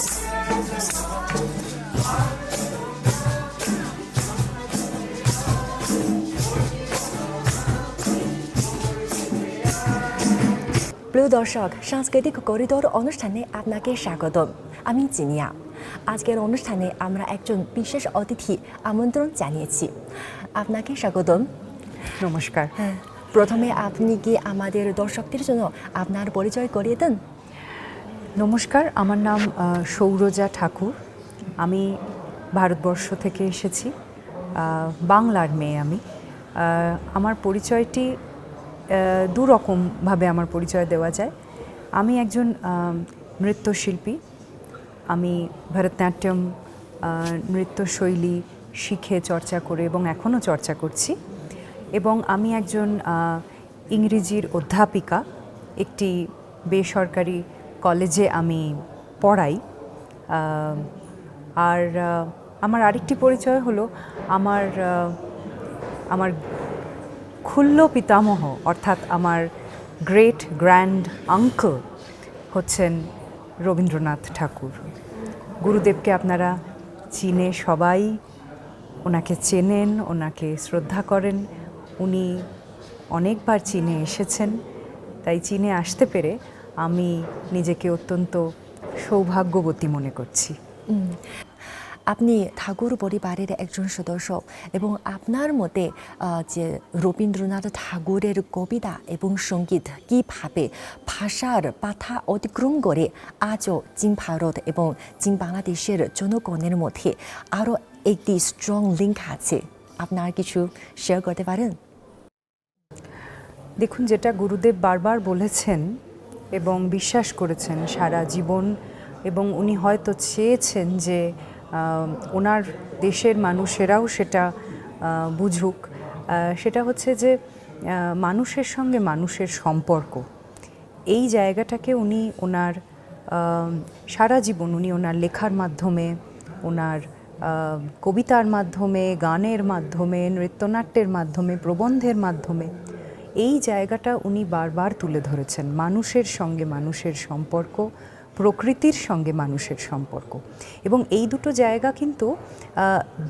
প্রিয় দর্শক সাংস্কৃতিক করিডোর অনুষ্ঠানে আপনাকে স্বাগতম। আমি জিনিয়া। আজকের অনুষ্ঠানে আমরা একজন বিশেষ অতিথি আমন্ত্রণ জানিয়েছি। আপনাকে স্বাগতম। নমস্কার। হ্যাঁ, প্রথমে আপনি কি আমাদের দর্শকদের জন্য আপনার পরিচয় করিয়ে দেন? নমস্কার, আমার নাম সৌরজা ঠাকুর। আমি ভারতবর্ষ থেকে এসেছি বাংলার মেয়ে আমি। আমার পরিচয়টি দু রকমভাবে আমার পরিচয় দেওয়া যায়। আমি একজন নৃত্যশিল্পী। আমি ভরতনাট্যম নৃত্যশৈলী শিখে চর্চা করে এবং এখনও চর্চা করছি। এবং আমি একজন ইংরেজির অধ্যাপিকা, একটি বেসরকারি কলেজে আমি পড়াই আর আমার আরেকটি পরিচয় হলো আমার আমার খুল্ল পিতামহ, অর্থাৎ আমার গ্রেট গ্র্যান্ড আঙ্কল হচ্ছেন রবীন্দ্রনাথ ঠাকুর। গুরুদেবকে আপনারা চিনে সবাই, ওনাকে চেনেন, ওনাকে শ্রদ্ধা করেন। উনি অনেকবার চীনে এসেছেন, তাই চীনে আসতে পেরে আমি নিজেকে অত্যন্ত সৌভাগ্যবতী মনে করছি। আপনি ঠাকুর পরিবারের একজন সদস্য এবং আপনার মতে যে রবীন্দ্রনাথ ঠাকুরের কবিতা এবং সংগীত কীভাবে ভাষার পাথা অতিক্রম করে আজও চীন ভারত এবং চীন বাংলাদেশের জনগণের মধ্যে আরও একটি স্ট্রং লিঙ্ক আছে? আপনার কিছু শেয়ার করতে পারেন? দেখুন যেটা গুরুদেব বারবার বলেছেন এবং বিশ্বাস করেছেন সারা জীবন এবং উনি হয়তো চেয়েছেন যে ওনার দেশের মানুষেরাও সেটা বুঝুক। সেটা হচ্ছে যে মানুষের সঙ্গে মানুষের সম্পর্ক। এই জায়গাটাকে উনি ওনার সারা জীবন উনি ওনার লেখার মাধ্যমে, ওনার কবিতার মাধ্যমে, গানের মাধ্যমে, নৃত্যনাট্যের মাধ্যমে, প্রবন্ধের মাধ্যমে এই জায়গাটা উনি বারবার তুলে ধরেছেন। মানুষের সঙ্গে মানুষের সম্পর্ক, প্রকৃতির সঙ্গে মানুষের সম্পর্ক। এবং এই দুটো জায়গা কিন্তু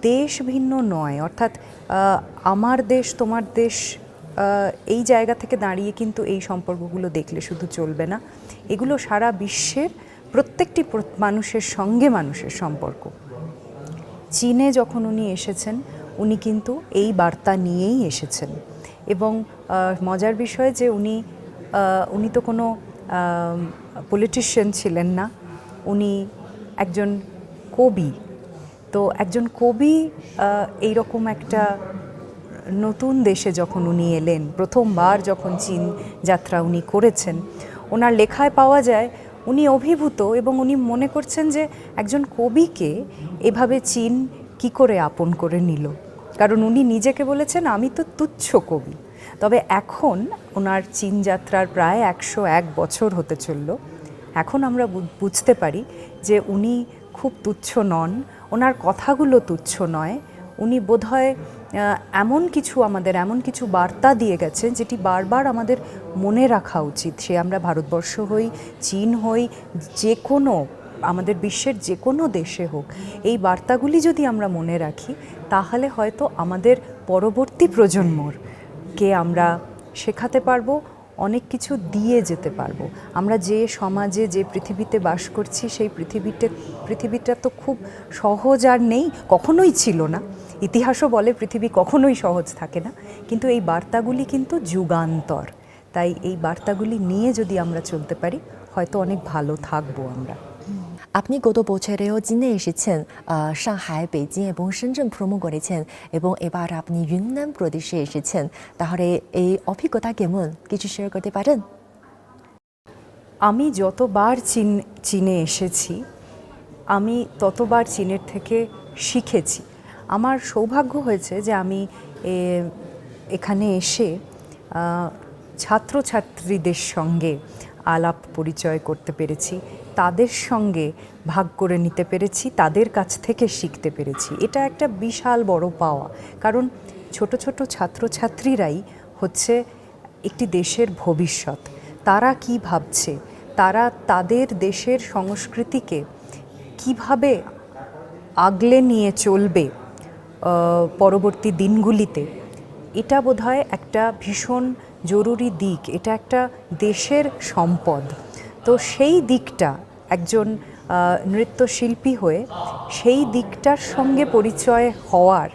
দেশ ভিন্ন নয়। অর্থাৎ আমার দেশ, তোমার দেশ এই জায়গা থেকে দাঁড়িয়ে কিন্তু এই সম্পর্কগুলো দেখলে শুধু চলবে না। এগুলো সারা বিশ্বের প্রত্যেকটি প্র- মানুষের সঙ্গে মানুষের সম্পর্ক। চীনে যখন উনি এসেছেন, উনি কিন্তু এই বার্তা নিয়েই এসেছেন। এবং মজার বিষয় যে উনি উনি তো কোনো পলিটিশিয়ান ছিলেন না। উনি একজন কবি। তো একজন কবি এই রকম একটা নতুন দেশে যখন উনি এলেন, প্রথমবার যখন চীন যাত্রা উনি করেছেন, ওনার লেখায় পাওয়া যায় উনি অভিভূত এবং উনি মনে করছেন যে একজন কবিকে এভাবে চীন কি করে আপন করে নিল। কারণ উনি নিজেকে বলেছেন, আমি তো তুচ্ছ কবি। তবে এখন ওনার চীন যাত্রার প্রায় একশো এক বছর হতে চলল। এখন আমরা বুঝতে পারি যে উনি খুব তুচ্ছ নন, ওনার কথাগুলো তুচ্ছ নয়। উনি বোধহয় এমন কিছু আমাদের, এমন কিছু বার্তা দিয়ে গেছেন যেটি বারবার আমাদের মনে রাখা উচিত। সে আমরা ভারতবর্ষ হই, চীন হই, যে কোনো, আমাদের বিশ্বের যে কোনো দেশে হোক, এই বার্তাগুলি যদি আমরা মনে রাখি, তাহলে হয়তো আমাদের পরবর্তী প্রজন্মর কে আমরা শেখাতে পারব, অনেক কিছু দিয়ে যেতে পারব। আমরা যে সমাজে, যে পৃথিবীতে বাস করছি, সেই পৃথিবীতে, পৃথিবীটা তো খুব সহজ আর নেই, কখনোই ছিল না। ইতিহাসও বলে পৃথিবী কখনোই সহজ থাকে না। কিন্তু এই বার্তাগুলি কিন্তু যুগান্তর। তাই এই বার্তাগুলি নিয়ে যদি আমরা চলতে পারি, হয়তো অনেক ভালো থাকব আমরা। আপনি গত বছরেও চীনে এসেছেন সাংহাই বেজিং এবং 深圳 ভ্রমণ করেছেন এবং এবার আপনি ইউনান প্রদেশে এসেছেন তাহলে এই অভিজ্ঞতা কেমন কিছু শেয়ার করতে পারেন আমি যতবার চীন, চীনে এসেছি, আমি ততবার চীনের থেকে শিখেছি। আমার সৌভাগ্য হয়েছে যে আমি এখানে এসে ছাত্রছাত্রীদের সঙ্গে আলাপ পরিচয় করতে পেরেছি। তাদের সঙ্গে ভাগ করে নিতে পেরেছি, তাদের কাছ থেকে শিখতে পেরেছি। এটা একটা বিশাল বড় পাওয়া। কারণ ছোট ছোট ছাত্রছাত্রীরাই হচ্ছে একটি দেশের ভবিষ্যৎ। তারা কি ভাবছে? তারা তাদের দেশের সংস্কৃতিকে কীভাবে আগলে নিয়ে চলবে পরবর্তী দিনগুলিতে? এটা বোধহয় একটা ভীষণ জরুরি দিক। এটা একটা দেশের সম্পদ। তো সেই দিকটা একজন নৃত্যশিল্পী হয়ে সেই দিকটার সঙ্গে পরিচয় হওয়ার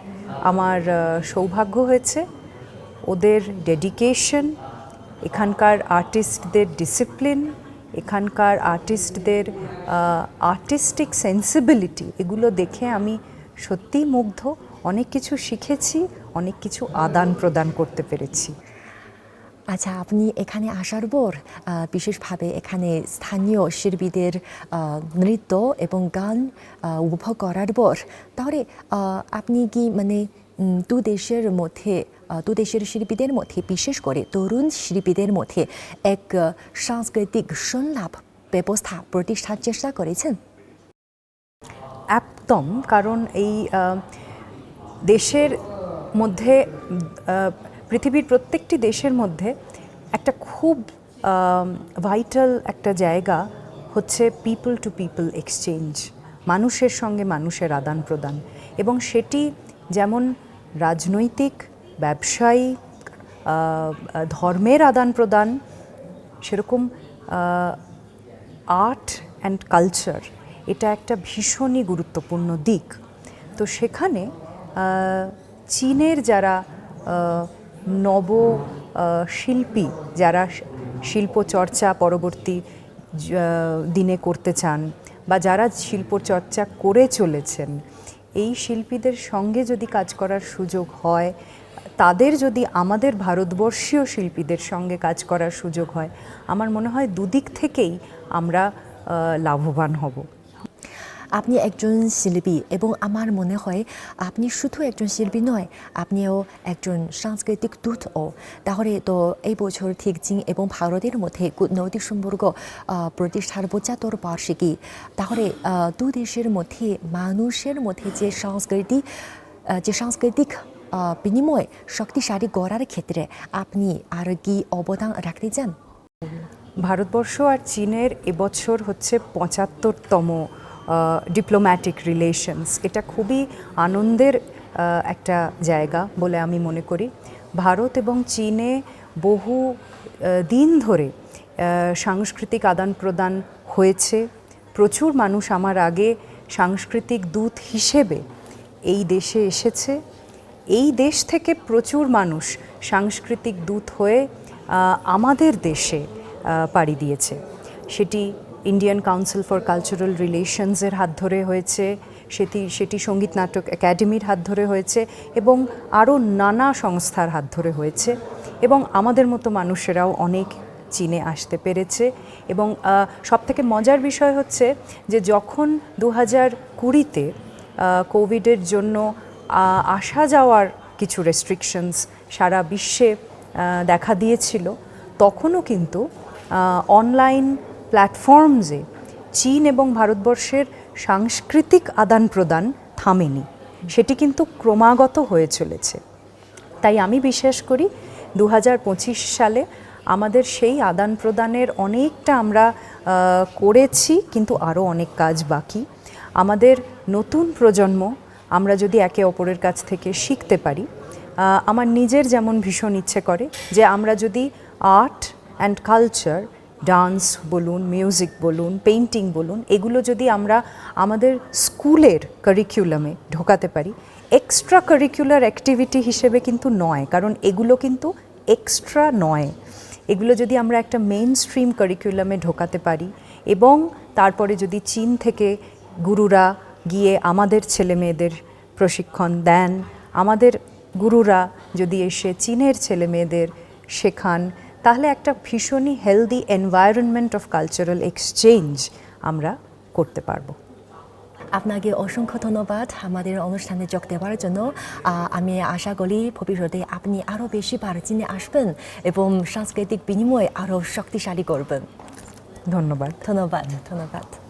আমার সৌভাগ্য হয়েছে। ওদের ডেডিকেশন এখানকার আর্টিস্টদের ডিসিপ্লিন এখানকার আর্টিস্টদের আর্টিস্টিক সেন্সিবিলিটি এগুলো দেখে আমি সত্যিই মুগ্ধ। অনেক কিছু শিখেছি, অনেক কিছু আদান প্রদান করতে পেরেছি। আচ্ছা আপনি এখানে আসার পর বিশেষভাবে এখানে স্থানীয় শিল্পীদের নৃত্য এবং গান উপভোগ করার পর, তাহলে আপনি কি মানে দু দেশের মধ্যে দু দেশের শিল্পীদের মধ্যে, বিশেষ করে তরুণ শিল্পীদের মধ্যে এক সাংস্কৃতিক সংলাপ ব্যবস্থা, প্রতিষ্ঠার চেষ্টা করেছেন? একদম, কারণ এই দেশের মধ্যে পৃথিবীর প্রত্যেকটি দেশের মধ্যে একটা খুব ভাইটাল একটা জায়গা হচ্ছে পিপল টু পিপল এক্সচেঞ্জ মানুষের সঙ্গে মানুষের আদান প্রদান। এবং সেটি যেমন রাজনৈতিক ব্যবসায়িক আহ, ধর্মের আদান প্রদান সেরকম আর্ট অ্যান্ড কালচার এটা একটা ভীষণই গুরুত্বপূর্ণ দিক। তো সেখানে চীনের যারা নব শিল্পী যারা শিল্পচর্চা পরবর্তী দিনে করতে চান বা যারা শিল্পচর্চা করে চলেছেন, এই শিল্পীদের সঙ্গে যদি কাজ করার সুযোগ হয়, তাদের যদি আমাদের ভারতবর্ষীয় শিল্পীদের সঙ্গে কাজ করার সুযোগ হয়, আমার মনে হয় দুদিক থেকেই আমরা লাভবান হব। আপনি একজন শিল্পী এবং আমার মনে হয় আপনি শুধু একজন শিল্পী নয়, আপনিও একজন সাংস্কৃতিক দূতও। তাহলে তো এই বছর ঠিক চীন এবং ভারতের মধ্যে কূটনৈতিক সম্পর্ক প্রতিষ্ঠার পঁচাত্তর বার্ষিকী। তাহলে দু দেশের মধ্যে, মানুষের মধ্যে যে সংস্কৃতি যে সাংস্কৃতিক বিনিময় শক্তিশালী গড়ার ক্ষেত্রে আপনি আর কি অবদান রাখতে চান? ভারতবর্ষ আর চীনের এবছর হচ্ছে পঁচাত্তরতম ডিপ্লোম্যাটিক রিলেশনস এটা খুবই আনন্দের একটা জায়গা বলে আমি মনে করি। ভারত এবং চীনে বহু দিন ধরে সাংস্কৃতিক আদান প্রদান হয়েছে। প্রচুর মানুষ আমার আগে সাংস্কৃতিক দূত হিসেবে এই দেশে এসেছে। এই দেশ থেকে প্রচুর মানুষ সাংস্কৃতিক দূত হয়ে আমাদের দেশে পাড়ি দিয়েছে। সেটি ইন্ডিয়ান কাউন্সিল ফর কালচারাল রিলেশনসের হাত ধরে হয়েছে, সেটি সেটি সংগীত নাটক একাডেমির হাত ধরে হয়েছে এবং আরও নানা সংস্থার হাত ধরে হয়েছে এবং আমাদের মতো মানুষেরাও অনেক চীনে আসতে পেরেছে এবং সবথেকে মজার বিষয় হচ্ছে যে যখন দু হাজার কুড়িতে কোভিডের জন্য আসা যাওয়ার কিছু রেস্ট্রিকশনস সারা বিশ্বে দেখা দিয়েছিল, তখনও কিন্তু অনলাইন প্ল্যাটফর্মসে চীন এবং ভারতবর্ষের সাংস্কৃতিক আদান প্রদান থামেনি। সেটি কিন্তু ক্রমাগত হয়ে চলেছে। তাই আমি বিশ্বাস করি দু হাজার পঁচিশ সালে আমাদের সেই আদান প্রদানের অনেকটা আমরা করেছি, কিন্তু আরও অনেক কাজ বাকি। আমাদের নতুন প্রজন্ম আমরা যদি একে অপরের কাছ থেকে শিখতে পারি আমার নিজের যেমন ভীষণ ইচ্ছে করে যে আমরা যদি আর্ট অ্যান্ড কালচার ডান্স বলুন, মিউজিক বলুন, পেইন্টিং বলুন, এগুলো যদি আমরা আমাদের স্কুলের কারিকুলামে ঢোকাতে পারি এক্সট্রা কারিকুলার অ্যাক্টিভিটি হিসেবে কিন্তু নয়, কারণ এগুলো কিন্তু এক্সট্রা নয়। এগুলো যদি আমরা একটা মেইন স্ট্রিম কারিকুলামে ঢোকাতে পারি এবং তারপরে যদি চীন থেকে গুরুরা গিয়ে আমাদের ছেলে মেয়েদের প্রশিক্ষণ দেন, আমাদের গুরুরা যদি এসে চীনের ছেলে মেয়েদের শেখান তাহলে একটা ভীষণই healthy environment of cultural exchange আমরা করতে পারব। আপনাকে অসংখ্য ধন্যবাদ আমাদের অনুষ্ঠানে যোগ দেওয়ার জন্য। আমি আশা করি ভবিষ্যতে আপনি আরও বেশি বার চিনে আসবেন এবং সাংস্কৃতিক বিনিময় আরও শক্তিশালী করবেন। ধন্যবাদ। ধন্যবাদ ধন্যবাদ।